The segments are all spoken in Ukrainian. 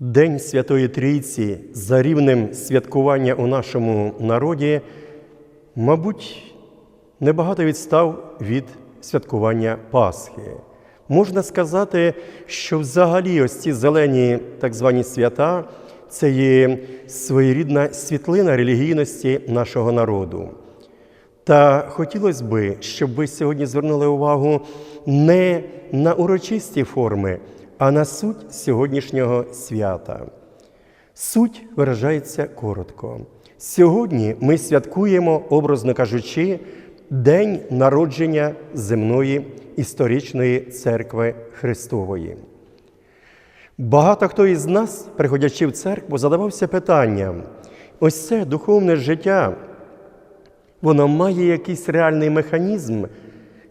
День Святої Трійці за рівнем святкування у нашому народі, мабуть, небагато відстав від святкування Пасхи. Можна сказати, що взагалі ось ці зелені так звані свята це є своєрідна світлина релігійності нашого народу. Та хотілося би, щоб ви сьогодні звернули увагу не на урочисті форми, а на суть сьогоднішнього свята. Суть виражається коротко. Сьогодні ми святкуємо, образно кажучи, День народження земної історичної церкви Христової. Багато хто із нас, приходячи в церкву, задавався питанням: ось це духовне життя, воно має якийсь реальний механізм,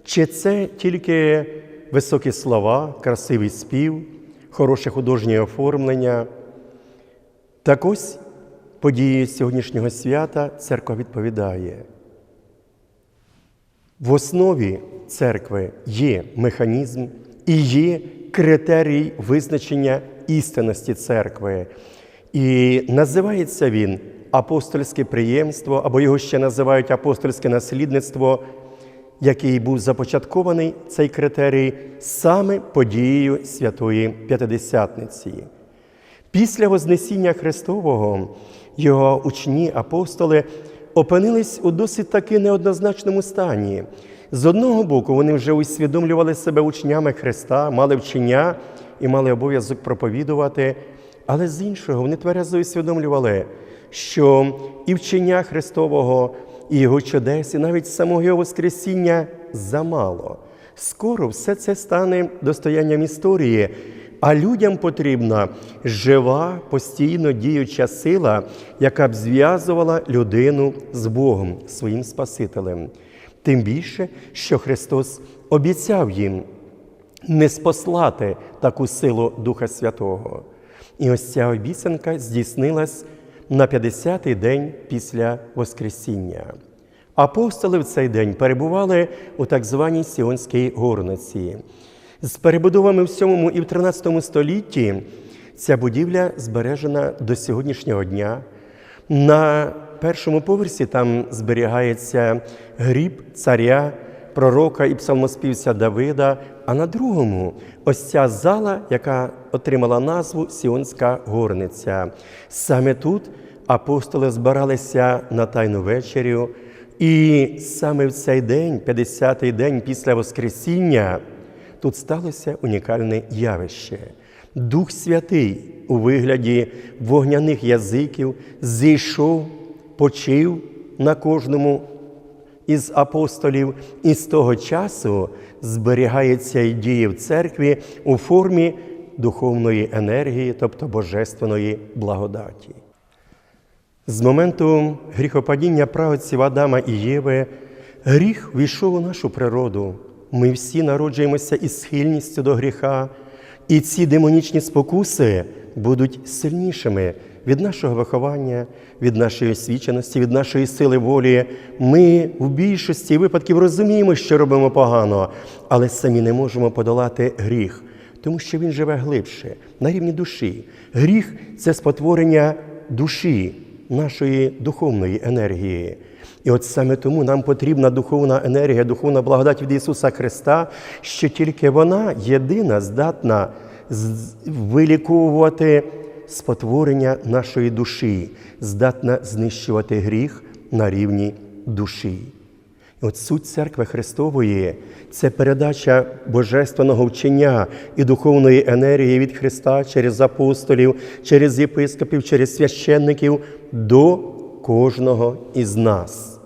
чи це тільки високі слова, красивий спів, хороше художнє оформлення. Так ось події сьогоднішнього свята церква відповідає. В основі церкви є механізм і є критерій визначення істинності церкви. І називається він апостольське приємство, або його ще називають апостольське наслідництво, який був започаткований цей критерій саме подією Святої П'ятидесятниці. Після Вознесіння Христового його учні, апостоли опинились у досить таки неоднозначному стані. З одного боку, вони вже усвідомлювали себе учнями Христа, мали вчення і мали обов'язок проповідувати, але з іншого вони тверезо усвідомлювали, що і вчення Христового, і Його чудес, і навіть самого Його Воскресіння замало. Скоро все це стане достоянням історії, а людям потрібна жива, постійно діюча сила, яка б зв'язувала людину з Богом, своїм Спасителем. Тим більше, що Христос обіцяв їм не спослати таку силу Духа Святого. І ось ця обіцянка здійснилась на 50-й день після Воскресіння. Апостоли в цей день перебували у так званій Сіонській горниці. З перебудовами в 7 і в 13 столітті ця будівля збережена до сьогоднішнього дня. На першому поверсі там зберігається гріб царя, пророка і псалмоспівця Давида, а на другому ось ця зала, яка отримала назву Сіонська горниця. Саме тут апостоли збиралися на Тайну вечерю, і саме в цей день, 50-й день після Воскресіння, тут сталося унікальне явище. Дух Святий у вигляді вогняних язиків зійшов, почив на кожному із апостолів, і з того часу зберігається і діє в церкві у формі духовної енергії, тобто божественної благодаті. З моменту гріхопадіння праведців Адама і Єви гріх війшов у нашу природу. Ми всі народжуємося із схильністю до гріха, і ці демонічні спокуси будуть сильнішими від нашого виховання, від нашої освіченості, від нашої сили волі. Ми в більшості випадків розуміємо, що робимо погано, але самі не можемо подолати гріх, тому що він живе глибше, на рівні душі. Гріх це спотворення душі, нашої духовної енергії. І от саме тому нам потрібна духовна енергія, духовна благодать від Ісуса Христа, що тільки вона єдина здатна виліковувати спотворення нашої душі, здатна знищувати гріх на рівні душі. І от суть церкви Христової це передача божественного вчення і духовної енергії від Христа через апостолів, через єпископів, через священників до кожного із нас.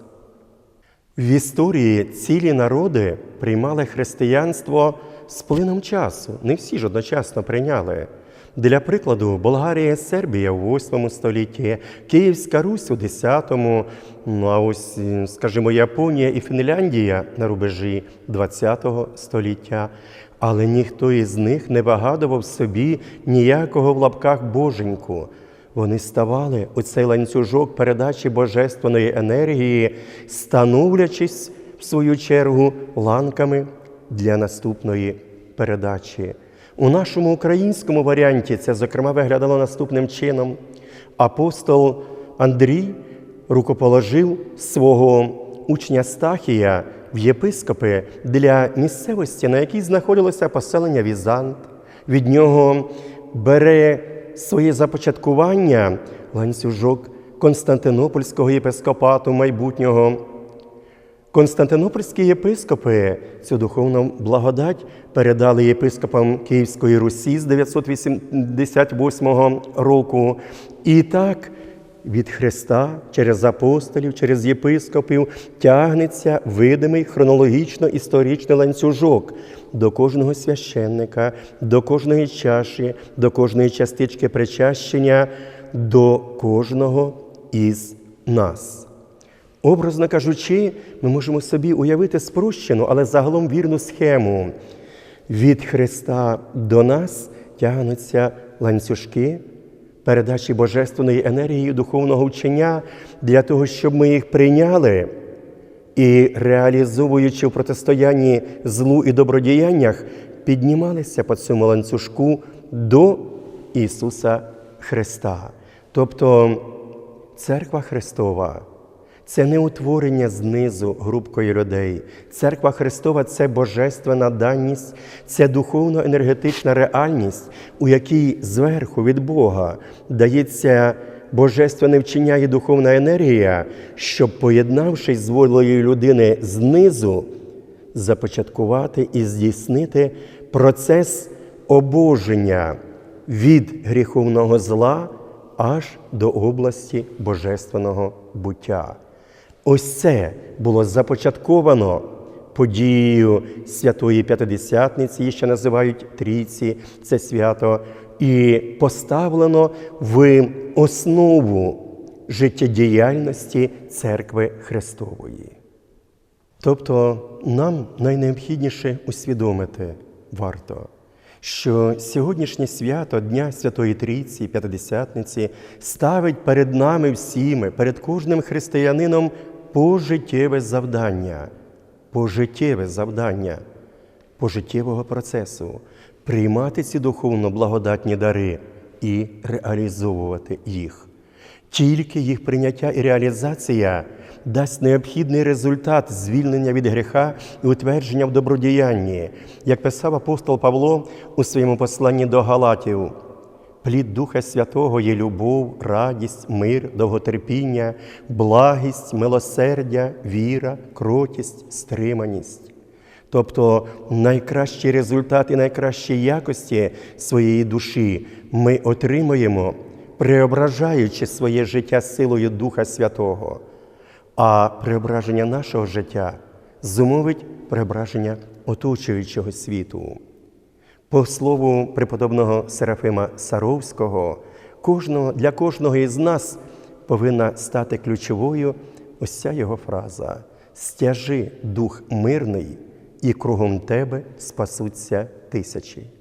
В історії цілі народи приймали християнство з плином часу. Не всі ж одночасно прийняли. Для прикладу, Болгарія Сербія в 8 столітті, Київська Русь у 10-му, ну а ось, скажімо, Японія і Фінляндія на рубежі 20-го століття. Але ніхто із них не вигадував собі ніякого в лапках боженьку. Вони ставали у цей ланцюжок передачі божественної енергії, становлячись в свою чергу ланками для наступної передачі. У нашому українському варіанті це, зокрема, виглядало наступним чином. Апостол Андрій рукоположив свого учня Стахія в єпископи для місцевості, на якій знаходилося поселення Візант. Від нього бере своє започаткування ланцюжок Константинопольського єпископату майбутнього. Константинопольські єпископи цю духовну благодать передали єпископам Київської Русі з 988 року. І так від Христа через апостолів, через єпископів тягнеться видимий хронологічно історичний ланцюжок до кожного священника, до кожної чаші, до кожної частички причащення, до кожного із нас. Образно кажучи, ми можемо собі уявити спрощену, але загалом вірну схему. Від Христа до нас тягнуться ланцюжки передачі божественної енергії духовного вчення для того, щоб ми їх прийняли і, реалізовуючи в протистоянні злу і добродіяннях, піднімалися по цьому ланцюжку до Ісуса Христа. Тобто Церква Христова це не утворення знизу групкою людей. Церква Христова це божественна даність, це духовно-енергетична реальність, у якій зверху від Бога дається божественне вчення і духовна енергія, щоб, поєднавшись з волею людини знизу, започаткувати і здійснити процес обоження від гріховного зла аж до області божественного буття. Ось це було започатковано подією Святої П'ятидесятниці, її ще називають Трійці, це свято, і поставлено в основу життєдіяльності Церкви Христової. Тобто нам найнеобхідніше усвідомити варто, що сьогоднішнє свято Дня Святої Трійці, П'ятидесятниці ставить перед нами всіми, перед кожним християнином пожиттєве завдання, пожиттєве завдання пожиттєвого процесу, приймати ці духовно благодатні дари і реалізовувати їх. Тільки їх прийняття і реалізація дасть необхідний результат звільнення від гріха і утвердження в добродіянні, як писав апостол Павло у своєму посланні до Галатів. Плід Духа Святого є любов, радість, мир, довготерпіння, благість, милосердя, віра, кротість, стриманість. Тобто найкращий результат і найкращі якості своєї душі ми отримуємо, преображаючи своє життя силою Духа Святого. А преображення нашого життя зумовить преображення оточуючого світу. По слову преподобного Серафима Саровського, кожного, для кожного із нас повинна стати ключовою ось ця його фраза: стяжи дух мирний, і кругом тебе спасуться тисячі.